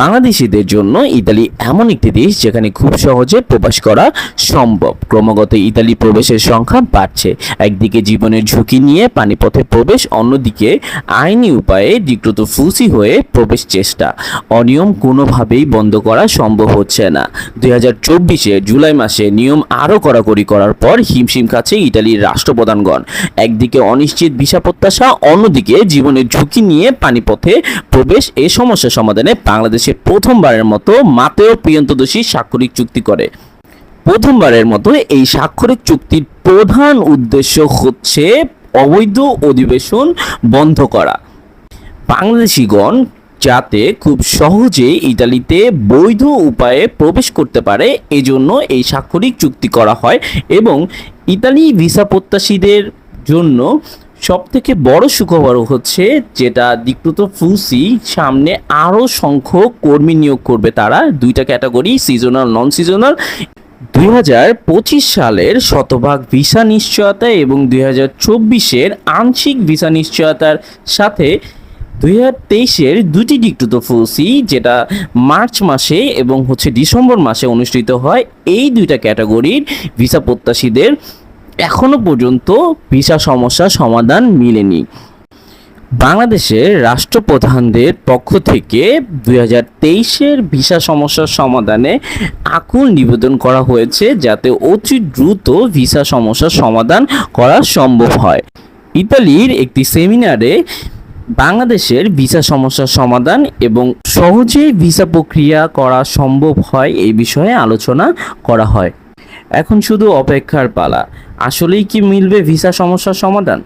বাংলাদেশিদের জন্য ইতালি এমন একটি দেশ যেখানে খুব সহজে প্রবেশ করা সম্ভব। ক্রমাগত ইতালি প্রবেশের সংখ্যা বাড়ছে। একদিকে জীবনের ঝুঁকি নিয়ে পানিপথে প্রবেশ, অন্যদিকে আইনি উপায়ে ডিক্রত ফুসি হয়ে প্রবেশ চেষ্টা। অনিয়ম কোনোভাবেই বন্ধ করা সম্ভব হচ্ছে না। দুই হাজার চব্বিশে জুলাই মাসে নিয়ম আরও কড়াকড়ি করার পর হিমশিম খাচ্ছে ইতালির রাষ্ট্রপ্রধানগণ। একদিকে অনিশ্চিত ভিসা প্রত্যাশা, অন্যদিকে জীবনের ঝুঁকি নিয়ে পানিপথে প্রবেশ, এ সমস্যা সমাধানে বাংলাদেশে প্রথমবারের মতো মাতেও প্রিয়ন্তদোষী স্বাক্ষরিক চুক্তি করে। প্রথমবারের মতো এই স্বাক্ষরিক চুক্তির প্রধান উদ্দেশ্য হচ্ছে অবৈধ অধিবেশন বন্ধ করা। বাংলাদেশিগণ যাতে খুব সহজে ইতালিতে বৈধ উপায়ে প্রবেশ করতে পারে, এজন্য এই স্বাক্ষরিক চুক্তি করা হয় এবং ইতালি ভিসা প্রত্যাশীদের জন্য সব থেকে বড় সুখবর হচ্ছে যেটা দিকৃত ফুসি, সামনে আরও সংখ্যক কর্মী নিয়োগ করবে তারা, দুইটা ক্যাটাগরি সিজনাল নন সিজনাল দুই হাজার পঁচিশ সালের শতভাগ ভিসা নিশ্চয়তা এবং দুই হাজার চব্বিশের আংশিক ভিসা নিশ্চয়তার সাথে দুই হাজার তেইশের দুটি ডিক্রুত ফুসি, যেটা মার্চ মাসে এবং হচ্ছে ডিসেম্বর মাসে অনুষ্ঠিত হয়, এই দুইটা ক্যাটাগরির ভিসা প্রত্যাশীদের এখনও পর্যন্ত ভিসা সমস্যার সমাধান মিলেনি। বাংলাদেশের রাষ্ট্রপ্রধানদের পক্ষ থেকে দুই হাজার তেইশের ভিসা সমস্যার সমাধানে আকুল নিবেদন করা হয়েছে যাতে অতি দ্রুত ভিসা সমস্যার সমাধান করা সম্ভব হয়। ইতালির একটি সেমিনারে বাংলাদেশের ভিসা সমস্যার সমাধান এবং সহজে ভিসা প্রক্রিয়া করা সম্ভব হয় এই বিষয়ে আলোচনা করা হয়। এখন শুধু অপেক্ষার পালা। আসলেই কি মিলবে ভিসা সমস্যার সমাধান?